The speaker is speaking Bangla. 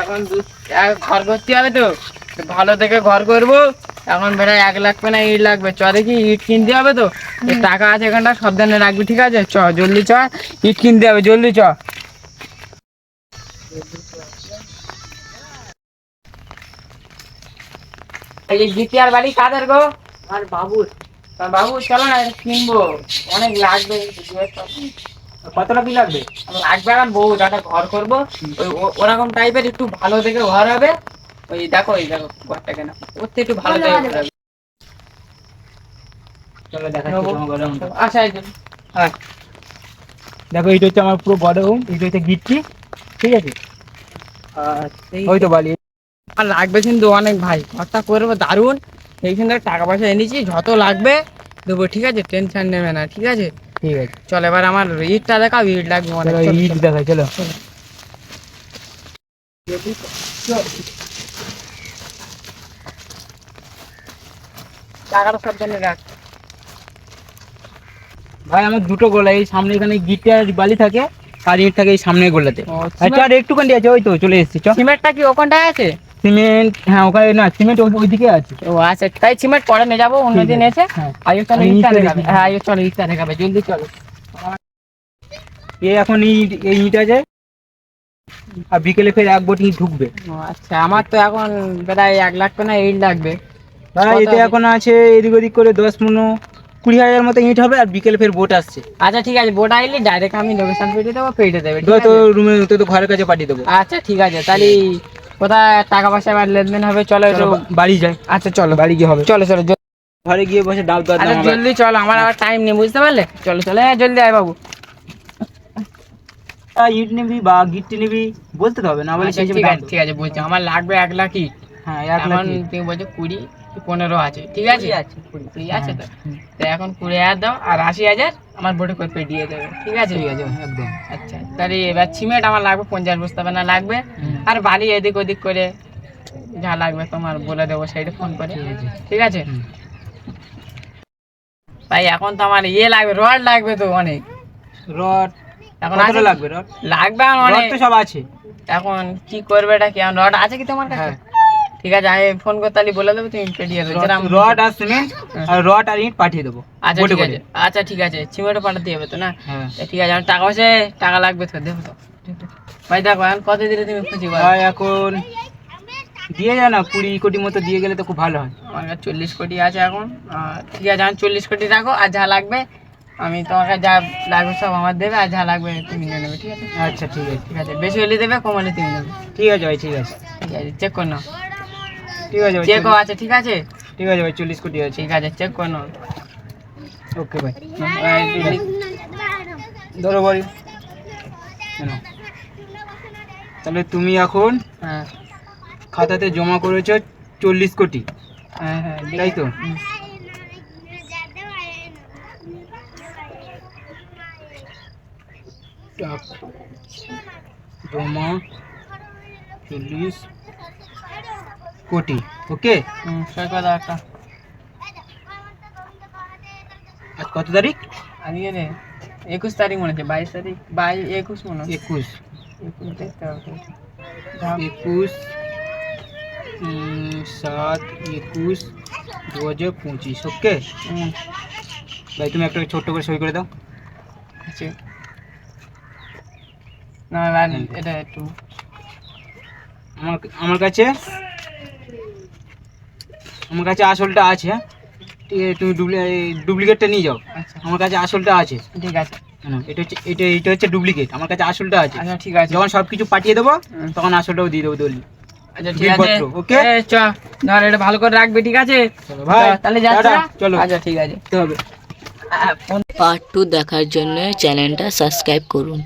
এখন ঘর করতে হবে তো। ভালো থেকে ঘর করব। এখন বেটা এক লাগবে না ইট লাগবে। চ দেখি ইট কিনতে হবে তো। টাকা আছে এখানটা সাবধানে রাখবি ঠিক আছে? চ জলদি চ ইট কিনতে হবে জলদি চ। বাড়ি কাদের গো? আর বাবুর। বাবু চলো না কিনবো। অনেক লাগবে। কতটা কি লাগবে? লাগবে এখন বউ একটা ঘর করব। ওই ওরকম টাইপের একটু ভালো থেকে ঘর হবে। ওই দেখো এই দেখো ঘরটা কেন? ওর থেকে একটু ভালো থেকে ঘর হবে। চলো। আচ্ছা হ্যাঁ। দেখো এইটা হচ্ছে আমার পুরো বড় রুম এইটা হচ্ছে গিট্টি ঠিক আছে? আর ওই তো বালি আমার লাগবে কিন্তু অনেক ভাই ঘরটা করব দারুণ। এইখান থেকে টাকা পয়সা এনেছি যত লাগবে দেবো ঠিক আছে? টেনশন নেবে না ঠিক আছে? ঠিক আছে। চল এবার আমার ইটটা দেখাও ইট লাগবে অনেক। ইট। দেখাই চলো। টাকাটা সব রাখ। ভাই আমার দুটো গোলা এই সামনে এখানে আর বালি থাকে আর ইট থাকে এই সামনে গোলাতে। আচ্ছা আর একটুখানি আছে ওই তো চলে এসেছি সিমেন্টটা কি ওখানটায় আছে? সিমেন্ট হ্যাঁ ওখানে না সিমেন্ট ওইদিকে আছে। ও আচ্ছা তাই সিমেন্ট পরে নিয়ে যাব অন্যদিন এসে? হ্যাঁ। চলো ইটটা দেখাবে। হ্যাঁ আয়ু চলো ইটটা দেখাবে জলদি চলো। এই এখন ইট এই ইট আছে আর বিকেলে ফের এক বটি ঢুকবে। আচ্ছা আমার তো এখন প্রায় এক লাখ না এইট লাগবে। ভাই এতে এখন আছে এদিক ওদিক করে দশ পনেরো কুড়ি হাজার মতো ইট হবে আর বিকেলে ফের বোট আসছে। আচ্ছা ঠিক আছে বোট আইলি ডাইরেক্ট আমি লোকেশন পেটে দেবো পেটে দেবে তো রুমে তো ঘরের কাছে পাঠিয়ে দেবো। আচ্ছা ঠিক আছে তাহলে কোথায় টাকা পয়সা এবার লেনদেন হবে? চলো একটু বাড়ি যাই। আচ্ছা চলো। বাড়ি গিয়ে হবে। চলো চলো ঘরে গিয়ে বসে ডাব দাও আচ্ছা জলদি চলো আমার আবার টাইম নেই বুঝতে পারলে? চলো চলো হ্যাঁ জলদি আয় বাবু। ইট নিবি বা গিট্টি নিবি বলতে হবে না বলে আচ্ছা, সেই ঠিক আছে ঠিক আছে বলছি আমার লাগবে এক লাখ ইট। হ্যাঁ এক লাখ তুমি বলছো কুড়ি পনেরো আছে ঠিক আছে। কুড়ি আছে তো এখন কুড়ি হাজার দাও আর আশি হাজার আমার বোটে করে পেটিয়ে দেবে। ঠিক আছে? ঠিক আছে একদম। আচ্ছা তাহলে এবার সিমেন্ট আমার লাগবে পঞ্চাশ বস্তা না লাগবে। আর বালি এদিক ওদিক করে যা লাগবে তোমার বলে দেবো সাইডে ফোন করে। ঠিক আছে। ভাই এখন তো আমার ইয়ে লাগবে রড লাগবে তো অনেক। রড। এখন আছে? লাগবে রড? লাগবে আমার অনেক। তো সব আছে। এখন কি করবে এটা কি? রড আছে কি তোমার কাছে? হ্যাঁ। ঠিক আছে আমি ফোন করতে তাহলে বলে দেবো তুমি পেটিয়ে দেবে রড আর সিমেন্ট আর রড আর ইট পাঠিয়ে দেবো আচ্ছা ঠিক আছে। আচ্ছা ঠিক আছে সিমেন্টও পাঠাতে হবে তো না? হ্যাঁ। ঠিক আছে আমার টাকা পয়সা টাকা লাগবে তো দেখো তো। ভাই দেখো এখন কত দিলে তুমি খুশি ভাই এখন দিয়ে যায় না কুড়ি কোটি মতো দিয়ে গেলে তো খুব ভালো হয়। আমার কাছে চল্লিশ কোটি আছে এখন। আর ঠিক আছে আমার চল্লিশ কোটি রাখো আর যা লাগবে আমি তোমাকে যা লাগবে সব আমার দেবে আর যা লাগবে তুমি নিয়ে নেবে ঠিক আছে? আচ্ছা ঠিক আছে। ঠিক আছে বেশি হলে দেবে কম হলে তুমি নেবে। ঠিক আছে ভাই ঠিক আছে। ঠিক আছে চেক করে নাও। ঠিক আছে ভাই চেকও আছে ঠিক আছে? ঠিক আছে ভাই চল্লিশ কোটি আছে। ঠিক আছে চেক করে। নাও ওকে ভাই ধরো বাড়ি। নাও। তাহলে তুমি এখন হ্যাঁ। খাতাতে জমা করেছ চল্লিশ কোটি। হ্যাঁ হ্যাঁ। তাই তো? জমা। চল্লিশ। কোটি ওকে? সই করে দাও একটা আজ কত তারিখ? আজকে রে একুশ তারিখ মনে হচ্ছে বাইশ তারিখ বাইশ একুশ মনে হচ্ছে একুশ। একুশ দেখতে হবে। একুশ সাত একুশ দু হাজার পঁচিশ ওকে? ভাই তুমি একটা ছোট্ট করে সই করে দাও। আছে। না এবার এটা একটু আমার আমার কাছে আমার কাছে আসলটা আছে। হ্যাঁ ঠিক আছে তুমি ডুপ্লিকেটটা নিয়ে যাও। আচ্ছা। আমার কাছে আসলটা আছে। ঠিক আছে। এটা হচ্ছে এটা এটা হচ্ছে ডুপ্লিকেট আমার কাছে আসলটা আছে। আচ্ছা ঠিক আছে। যখন সব কিছু পাঠিয়ে দেবো তখন আসলটাও দিয়ে দেবো দলি। আচ্ছা ঠিক আছে। okay? চ ধর এটা ভালো করে রাখবি ঠিক আছে? ভাই, তাহলে যাচ্ছ চলো। আচ্ছা ঠিক আছে। হবে। পার্ট টু দেখার জন্য চ্যানেলটা সাবস্ক্রাইব করুন।